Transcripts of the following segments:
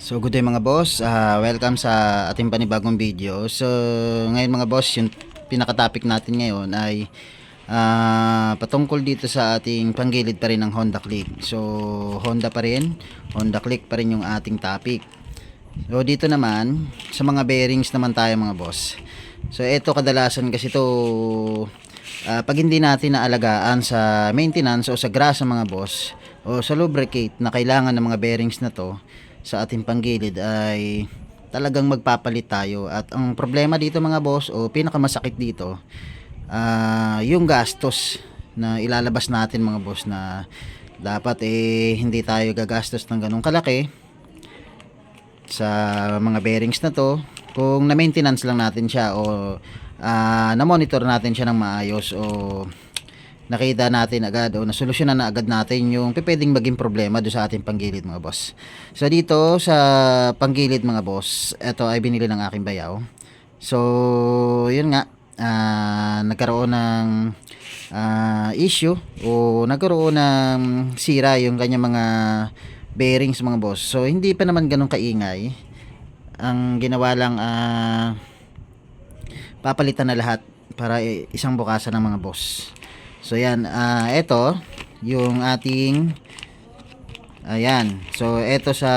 So good day mga boss, Ah, welcome sa ating panibagong video. So ngayon mga boss, yung pinaka-topic natin ngayon ay ah, patungkol dito sa ating panggilid pa rin ng Honda Click. So Honda pa rin, Honda Click pa rin yung ating topic. So dito naman, sa mga bearings naman tayo mga boss. So ito kadalasan kasi to ah, pag hindi natin naalagaan sa maintenance o sa grasa mga boss o sa lubricate na kailangan ng mga bearings na to sa ating panggilid ay talagang magpapalit tayo. At ang problema dito mga boss o pinakamasakit dito ah, yung gastos na ilalabas natin mga boss na dapat eh hindi tayo gagastos ng ganong kalaki sa mga bearings na to. Kung na-maintenance lang natin siya o ah, na-monitor natin siya ng maayos o nakita natin agad o nasolusyonan na agad natin yung pwedeng maging problema do sa ating panggilid mga boss. So dito sa panggilid mga boss, ito ay binili ng aking bayaw. So yun nga, ah, nagkaroon ng ah, issue o nagkaroon ng sira yung kanyang mga bearings mga boss. So hindi pa naman ganun kaingay. Ang ginawa lang ah papalitan na lahat para isang bukasan ng mga boss. So yan, ah ito yung ating ayan. So ito sa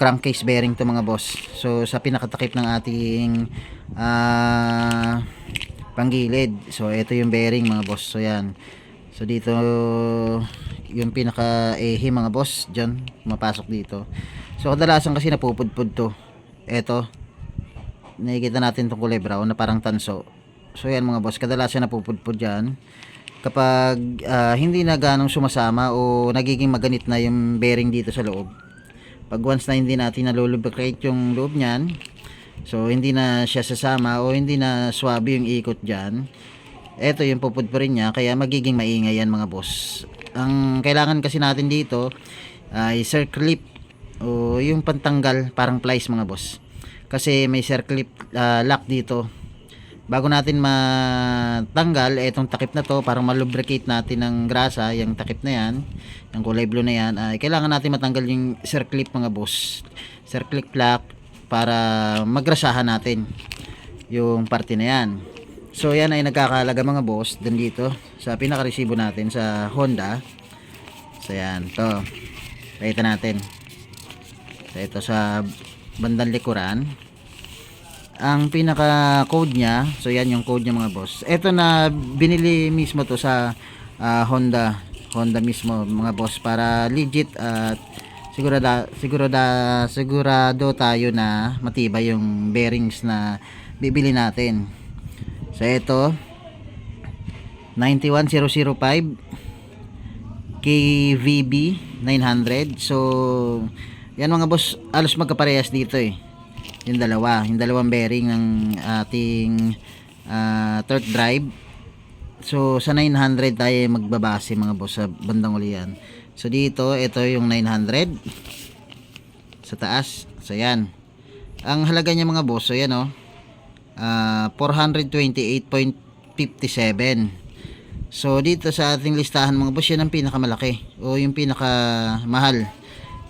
crankcase bearing to mga boss. So sa pinakatakip ng ating ah panggilid. So ito yung bearing mga boss. So yan. So dito yung pinaka ehe mga boss diyan mapasok dito. So kadalasan kasi napupudpud to. Ito nakikita natin itong kulay brown na parang tanso. So yan mga boss, kadalasan napupudpud dyan. Kapag ah, hindi na ganong sumasama o nagiging maganit na yung bearing dito sa loob. Pag once na hindi natin nalulubricate yung loob niyan, so hindi na siya sasama o hindi na swabe yung ikot dyan, eto yung pupudpurin niya, kaya magiging maingay yan mga boss. Ang kailangan kasi natin dito ay circlip o yung pantanggal parang plies mga boss kasi may circlip ah, lock dito bago natin matanggal etong takip na to parang malubricate natin ng grasa yung takip na yan yung kulay blue na yan ay kailangan natin matanggal yung circlip mga boss. Circlip lock para magrasahan natin yung parte na yan. So yan ay nagkakalaga mga boss dun dito sa pinaka-resibo natin sa Honda. So yan to. Pakita natin. So ito sa bandang likuran ang pinaka code niya so yan yung code niya mga boss. Ito na binili mismo to sa ah, Honda Honda mismo mga boss para legit at sigurado sigurado sigurado tayo na matibay yung bearings na bibili natin. So ito 91005 KVB 900 so yan mga boss alos magkaparehas dito eh yung dalawa. Yung dalawang bearing ng ating ah, third drive. So sa 900 tayo magbabase mga boss sa bandang uli yan. So dito ito yung 900 sa taas. So yan. Ang halaga niya mga boss so yan oh. Ah, 428.57 So dito sa ating listahan mga boss, yan ang pinakamalaki o yung pinakamahal.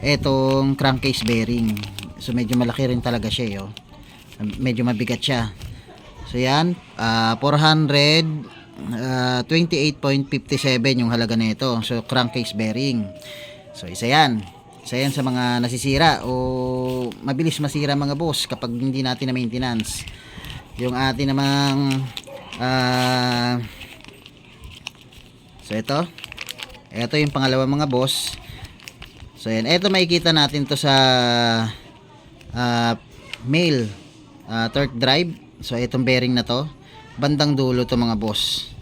Etong crankcase bearing. So medyo malaki rin talaga siya, yo. Medyo mabigat siya. So yan, ah, 428.57 yung halaga nito. So crankcase bearing. So isa yan. Isa yan sa mga nasisira o mabilis masira mga boss kapag hindi natin na maintenance. Yung atin namang ah So ito. Ito yung pangalawa mga boss. So yan, ito makikita natin to sa ah, mail ah, third drive. So itong bearing na to, bandang dulo to mga boss.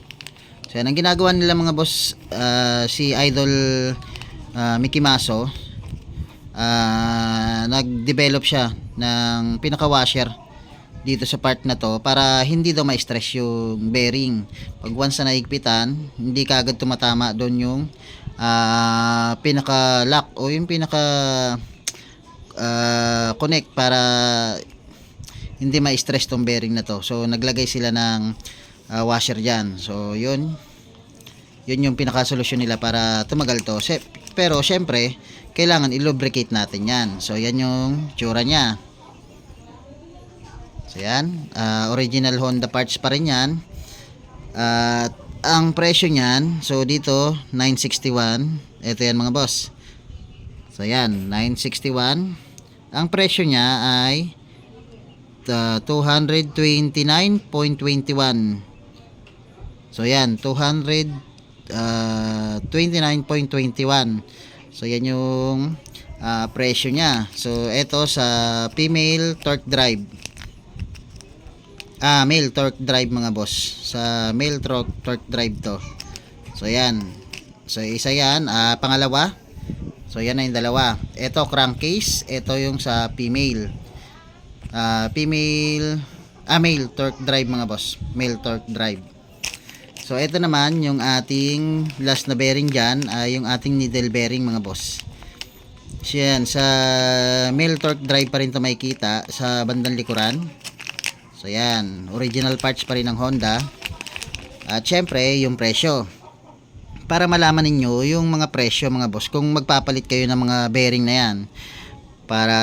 So yan, ang ginagawa nila mga boss, ah, si Idol ah, Mickey Maso, ah, nag-develop siya ng pinaka-washer dito sa part na to para hindi daw ma-stress yung bearing. Pag once na naigpitan, hindi kagad tumatama doon yung ah, pinaka-lock o yung pinaka ah, connect para hindi ma-stress tong bearing na to. So naglagay sila ng ah, washer diyan. So yun. Yun yung pinaka-solusyon nila para tumagal to. Se- pero syempre kailangan i-lubricate natin yan so yan yung tsura niya so yan ah, original Honda parts pa rin yan at ang presyo niyan so dito 961 ito yan mga boss so yan 961 ang presyo niya ay uh, 229.21 so yan 200 uh, 29.21 so yan yung uh, presyo niya. So ito sa female torque drive. Ah male torque drive mga boss. Sa male torque, torque drive to. So yan. So isa yan. Ah, pangalawa so yan na yung dalawa. Ito crankcase. Ito yung sa female. Ah, female ah male torque drive mga boss. Male torque drive. So ito naman yung ating last na bearing dyan ay yung ating needle bearing mga boss. So yan sa male torque drive pa rin to makikita sa bandang likuran. So yan, original parts pa rin ng Honda. At syempre, yung presyo. Para malaman ninyo yung mga presyo mga boss, kung magpapalit kayo ng mga bearing na yan, para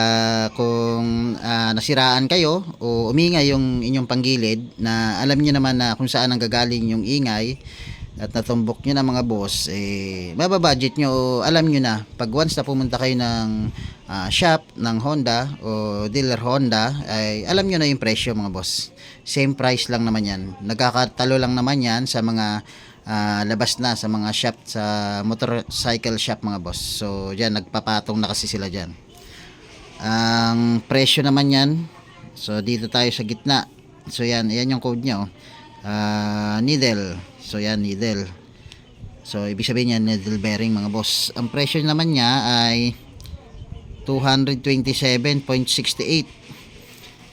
kung ah, nasiraan kayo o umingay yung inyong panggilid na alam niyo naman na kung saan ang gagaling yung ingay at natumbok nyo na mga boss eh mababudget nyo o alam nyo na pag once na pumunta kayo ng ah, shop ng Honda o dealer Honda ay alam nyo na yung presyo mga boss. Same price lang naman yan. Nagkakatalo lang naman yan sa mga ah, labas na sa mga shop sa motorcycle shop mga boss. So dyan nagpapatong na kasi sila dyan. Ang presyo naman yan so dito tayo sa gitna. So yan yan yung code nya oh. Ah, needle. So yan needle. So ibig sabihin yan needle bearing mga boss. Ang presyo naman niya ay 227.68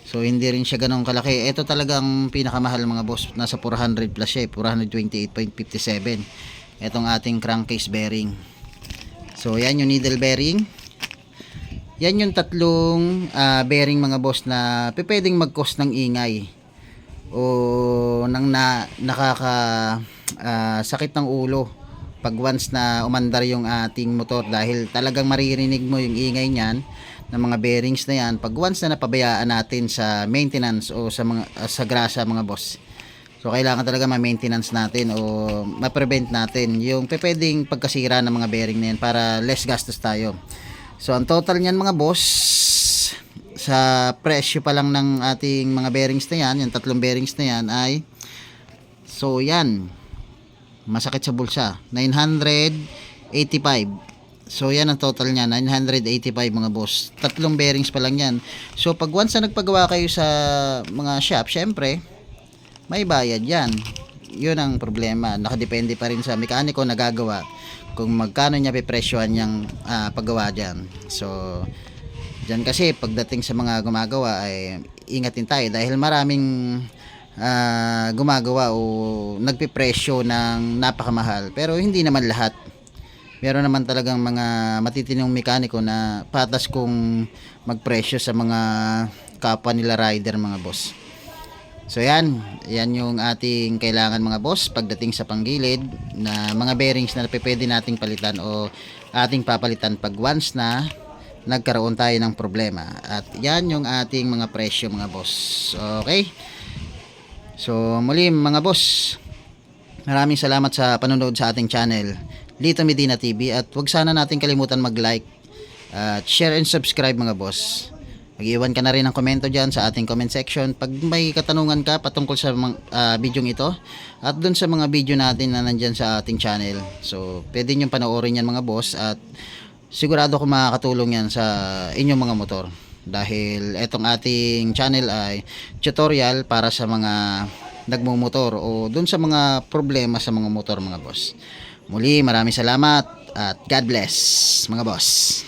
so hindi rin siya ganong kalaki. Ito talagang pinakamahal mga boss. Nasa 400 plus siya eh, 428.57 itong ating crankcase bearing. So yan yung needle bearing. Yan yung tatlong ah, bearing mga boss na pwedeng mag-cause ng ingay o nang na, nakaka ah, sakit ng ulo pag once na umandar yung ating motor dahil talagang maririnig mo yung ingay niyan ng mga bearings na yan pag once na napabayaan natin sa maintenance o sa mga ah, sa grasa mga boss So kailangan talaga ma-maintenance natin o ma-prevent natin yung pwedeng pagkasira ng mga bearing na yan para less gastos tayo. So ang total niyan mga boss sa presyo pa lang ng ating mga bearings na yan, yung tatlong bearings na yan ay so yan masakit sa bulsa. 985 so yan ang total niya 985 mga boss. Tatlong bearings pa lang yan. So pag once na nagpagawa kayo sa mga shop syempre may bayad yan. Yun ang problema. Nakadepende pa rin sa mekaniko na gagawa kung magkano niya pipresyohan yung ah, paggawa dyan. So dyan kasi pagdating sa mga gumagawa ay ingatin tayo dahil maraming ah, gumagawa o nagpipresyo ng napakamahal pero hindi naman lahat meron naman talagang mga matitinong mekaniko na patas kung magpresyo sa mga kapwa nila rider mga boss So yan, yan yung ating kailangan mga boss pagdating sa panggilid na mga bearings na pwede nating palitan o ating papalitan pag once na nagkaroon tayo ng problema. At yan yung ating mga presyo mga boss. Okay? So muli mga boss, maraming salamat sa panonood sa ating channel, Lito Medina TV at wag sana natin kalimutan mag-like at share and subscribe mga boss. Mag-iwan ka na rin ng komento dyan sa ating comment section pag may katanungan ka patungkol sa mga ah, bidyong ito at dun sa mga video natin na nandyan sa ating channel. So, pwede nyo panoorin yan mga boss at sigurado ko makakatulong yan sa inyong mga motor. Dahil etong ating channel ay tutorial para sa mga nagmumotor o dun sa mga problema sa mga motor mga boss. Muli, maraming salamat at God bless mga boss.